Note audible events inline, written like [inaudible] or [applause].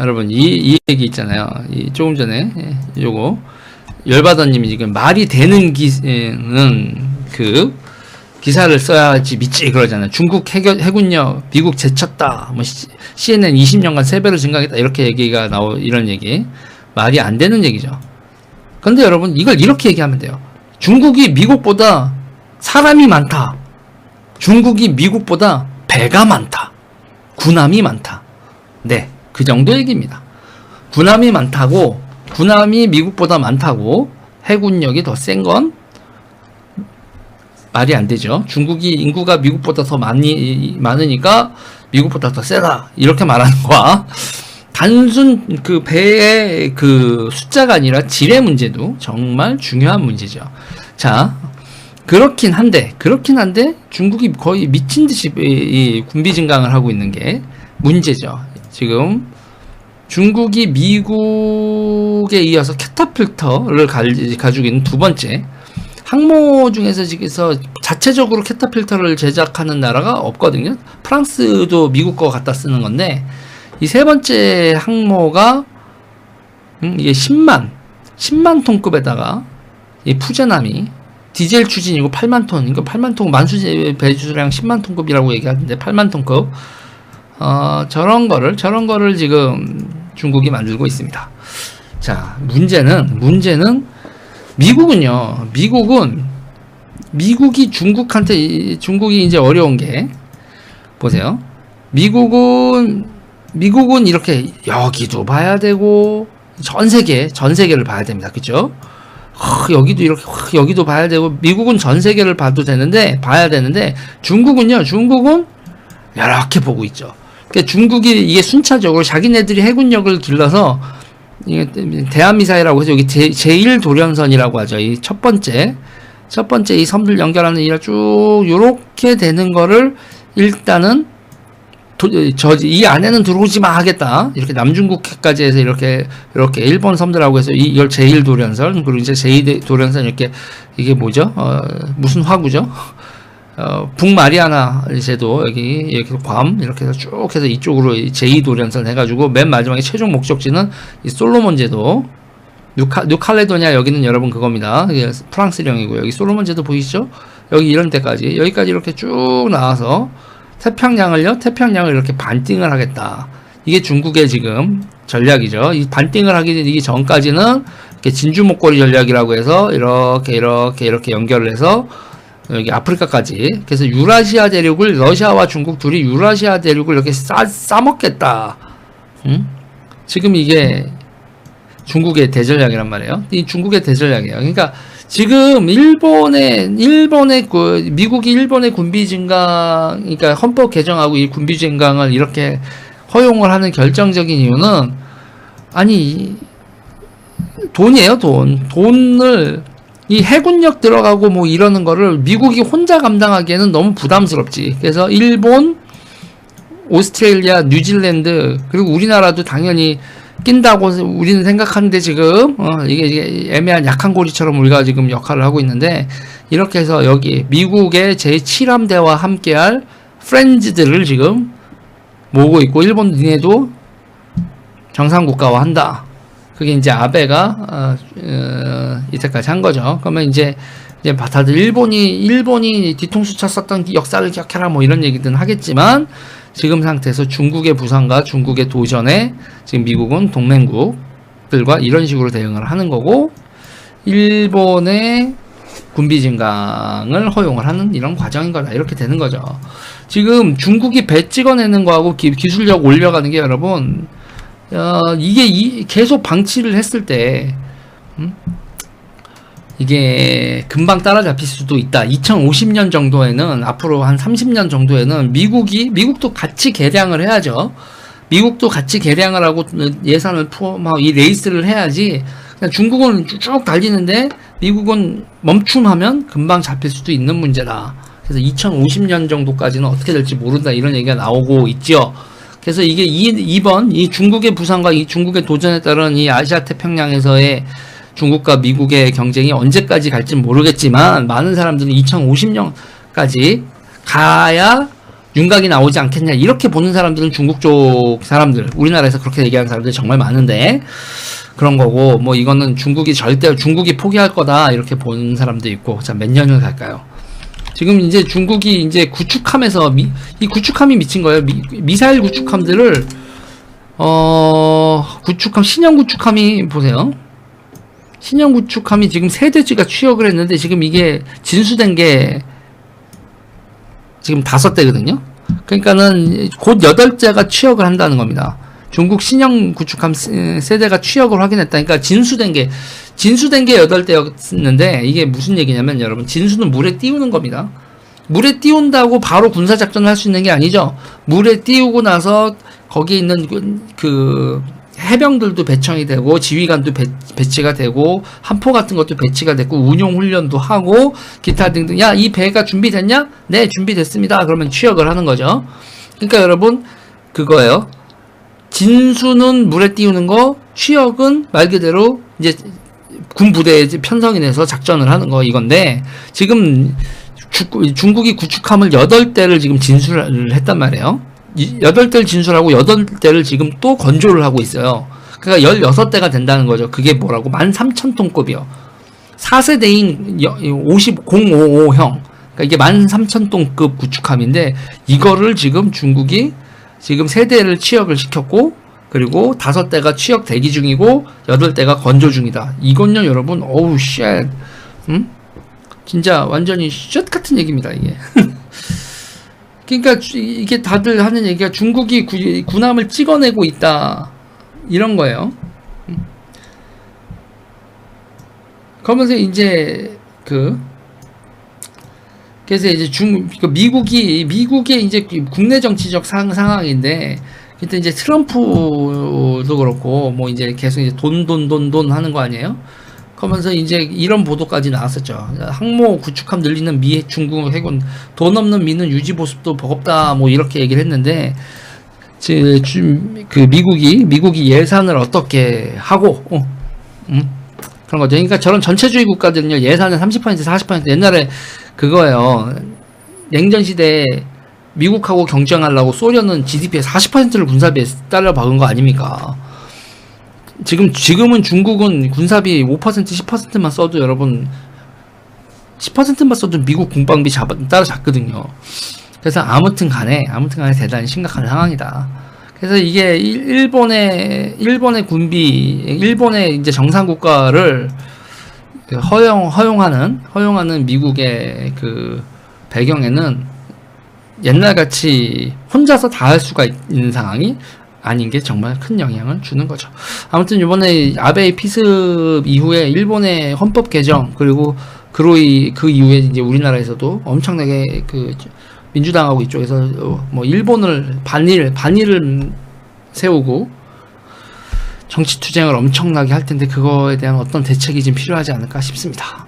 여러분 이, 이 얘기 있잖아요. 이 조금 전에 예, 요거 열받아님이 지금 말이 되는 기는 그 기사를 써야지 믿지 그러잖아요. 중국 해결, 해군력 미국 제쳤다. 뭐 시- CNN 20년간 3배로 증가했다. 이렇게 얘기가 나오 이런 얘기 말이 안 되는 얘기죠. 근데 여러분 이걸 이렇게 얘기하면 돼요. 중국이 미국보다 사람이 많다. 중국이 미국보다 배가 많다. 군함이 많다. 네, 그 정도 얘기입니다. 군함이 많다고, 군함이 미국보다 많다고, 해군력이 더 센 건 말이 안 되죠. 중국이 인구가 미국보다 더 많이, 많으니까 미국보다 더 세다. 이렇게 말하는 거와, 단순 그 배의 그 숫자가 아니라 질의 문제도 정말 중요한 문제죠. 자, 그렇긴 한데, 그렇긴 한데, 중국이 거의 미친 듯이 군비 증강을 하고 있는 게 문제죠. 지금 중국이 미국에 이어서 캐타필터를 갈- 가지고 있는 두 번째 항모 중에서 지금서 자체적으로 캐타필터를 제작하는 나라가 없거든요. 프랑스도 미국 거 갖다 쓰는 건데 이 세 번째 항모가 음, 이게 10만 10만 톤급에다가 이 푸제남이 디젤 추진이고 8만 톤, 이거 8만 톤 만수 배수량 10만 톤급이라고 얘기하는데 8만 톤급 어, 저런 거를 저런 거를 지금 중국이 만들고 있습니다. 자, 문제는 문제는 미국은요. 미국은 미국이 중국한테 이- 중국이 이제 어려운 게 보세요. 미국은 미국은 이렇게 여기도 봐야 되고 전 세계 전 세계를 봐야 됩니다. 그죠? 하, 여기도 이렇게 하, 여기도 봐야 되고 미국은 전 세계를 봐도 되는데 봐야 되는데 중국은요. 중국은 이렇게 보고 있죠. 그러니까 중국이 이게 순차적으로 자기네들이 해군력을 길러서 이게 대한미사일이라고 해서 여기 제, 제1 도련선이라고 하죠. 이 첫 번째 첫 번째 이 섬들 연결하는 일을 쭉 요렇게 되는 거를 일단은 저이 안에는 들어오지 마 하겠다. 이렇게 남중국해까지 해서 이렇게 이렇게 일본 섬들하고 해서 이- 이걸 제1 도련선 그리고 이제 제2 도련선 이렇게 이게 뭐죠? 어, 무슨 화구죠? 어, 북마리아나 제도 여기 이렇게 괌 이렇게 해서 쭉 해서 이쪽으로 제2 도련선 해가지고 맨 마지막에 최종 목적지는 이 솔로몬 제도 뉴카, 뉴칼레도니아 여기는 여러분 그겁니다. 프랑스령이고 여기 솔로몬 제도 보이시죠? 여기 이런 데까지 여기까지 이렇게 쭉 나와서 태평양을요 태평양을 이렇게 반띵을 하겠다. 이게 중국의 지금 전략이죠. 이 반띵을 하기 전까지는 진주 목걸이 전략이라고 해서 이렇게 이렇게 이렇게 연결을 해서 여기 아프리카까지 그래서 유라시아 대륙을 러시아와 중국 둘이 유라시아 대륙을 이렇게 싸 싸먹겠다. 응? 지금 이게 중국의 대전략이란 말이에요. 이 중국의 대전략이에요. 그러니까 지금 일본의 일본의 그 미국이 일본의 군비 증강 그러니까 헌법 개정하고 이 군비 증강을 이렇게 허용을 하는 결정적인 이유는 아니 돈이에요 돈 돈을 이 해군력 들어가고 뭐 이러는 거를 미국이 혼자 감당하기에는 너무 부담스럽지. 그래서 일본, 오스트레일리아, 뉴질랜드 그리고 우리나라도 당연히 낀다고 우리는 생각하는데 지금 어, 이게, 이게 애매한 약한 고리처럼 우리가 지금 역할을 하고 있는데 이렇게 해서 여기 미국의 제7함대와 함께할 프렌즈들을 지금 모으고 있고 일본 니네도 정상 국가화 한다. 그게 이제 아베가 어, 어, 이때까지 한 거죠. 그러면 이제 이제 다들 일본이 일본이 뒤통수 쳤었던 역사를 기억해라 뭐 이런 얘기든 하겠지만 지금 상태에서 중국의 부상과 중국의 도전에 지금 미국은 동맹국들과 이런 식으로 대응을 하는 거고 일본의 군비 증강을 허용을 하는 이런 과정인 거다 이렇게 되는 거죠. 지금 중국이 배 찍어내는 거하고 기, 기술력 올려가는 게 여러분 어, 이게 이, 계속 방치를 했을 때, 음? 이게 금방 따라잡힐 수도 있다. 2050년 정도에는, 앞으로 한 30년 정도에는 미국이, 미국도 같이 개량을 해야죠. 미국도 같이 개량을 하고 예산을 포함하고 이 레이스를 해야지. 중국은 쭉 달리는데 미국은 멈춤하면 금방 잡힐 수도 있는 문제다. 그래서 2050년 정도까지는 어떻게 될지 모른다. 이런 얘기가 나오고 있죠. 그래서 이게 이, 이번 이 중국의 부상과 이 중국의 도전에 따른 이 아시아 태평양에서의 중국과 미국의 경쟁이 언제까지 갈지 모르겠지만 많은 사람들은 2050년까지 가야 윤곽이 나오지 않겠냐 이렇게 보는 사람들은 중국 쪽 사람들 우리나라에서 그렇게 얘기하는 사람들이 정말 많은데 그런 거고 뭐 이거는 중국이 절대 중국이 포기할 거다 이렇게 보는 사람도 있고 자 몇 년을 갈까요? 지금 이제 중국이 이제 구축함에서 미, 이 구축함이 미친 거예요. 미, 미사일 구축함들을 어 구축함 신형 구축함이 보세요. 신형 구축함이 지금 세 대지가 취역을 했는데 지금 이게 진수된 게 지금 다섯 대거든요. 그러니까는 곧 여덟 대가 취역을 한다는 겁니다. 중국 신형 구축함 세- 세대가 취역을 확인했다. 그러니까 진수된 게 진수된 게 여덟 대였는데 이게 무슨 얘기냐면 여러분 진수는 물에 띄우는 겁니다. 물에 띄운다고 바로 군사 작전을 할 수 있는 게 아니죠. 물에 띄우고 나서 거기에 있는 그, 그 해병들도 배청이 되고 지휘관도 배, 배치가 되고 함포 같은 것도 배치가 됐고 운용 훈련도 하고 기타 등등 야 이 배가 준비됐냐? 네 준비됐습니다. 그러면 취역을 하는 거죠. 그러니까 여러분 그거예요. 진수는 물에 띄우는 거, 취역은 말 그대로 이제 군 부대에 편성이 돼서 작전을 하는 거 이건데 지금 주- 중국이 구축함을 8대를 지금 진술을 했단 말이에요. 8대를 진술하고 8대를 지금 또 건조를 하고 있어요. 그러니까 16대가 된다는 거죠. 그게 뭐라고? 13,000톤급이요. 4세대인 50, 055형. 그러니까 이게 13,000톤급 구축함인데 이거를 지금 중국이 지금 세 대를 취역을 시켰고 그리고 다섯 대가 취역 대기 중이고 여덟 대가 건조 중이다. 이건요 여러분 어우 쉣. 음? 진짜 완전히 쉣 같은 얘기입니다 이게. [laughs] 그러니까 주- 이게 다들 하는 얘기가 중국이 구, 군함을 찍어내고 있다 이런 거예요. 음. 그러면서 이제 그 그래서 이제 중그 미국이 미국의 이제 국내 정치적 상, 상황인데 그때 이제 트럼프도 그렇고 뭐 이제 계속 이제 돈 돈 돈 돈 하는 거 아니에요? 그러면서 이제 이런 보도까지 나왔었죠. 항모 구축함 늘리는 미 중국 해군 돈 없는 미는 유지 보습도 버겁다 뭐 이렇게 얘기를 했는데 지- 주- 그 미국이 미국이 예산을 어떻게 하고 어, 음? 그런 거죠. 그러니까 저런 전체주의 국가들은요 예산의 30% 40% 옛날에 그거예요. 냉전 시대에 미국하고 경쟁하려고 소련은 GDP의 40%를 군사비에 딸려 박은 거 아닙니까? 지금 지금은 중국은 군사비 5% 10%만 써도 여러분 10%만 써도 미국 국방비 잡아 따라 잡거든요. 그래서 아무튼 간에 아무튼 간에 대단히 심각한 상황이다. 그래서 이게 일- 일본의 일본의 군비 일본의 이제 정상 국가를 그 허용 허용하는 허용하는 미국의 그 배경에는 옛날 같이 혼자서 다 할 수가 있는 상황이 아닌 게 정말 큰 영향을 주는 거죠. 아무튼 이번에 아베 피습 이후에 일본의 헌법 개정 그리고 그로이 그 이후에 이제 우리나라에서도 엄청나게 그 민주당하고 이쪽에서 어, 뭐 일본을 반일 반일을 세우고 정치 투쟁을 엄청나게 할 텐데 그거에 대한 어떤 대책이 좀 필요하지 않을까 싶습니다.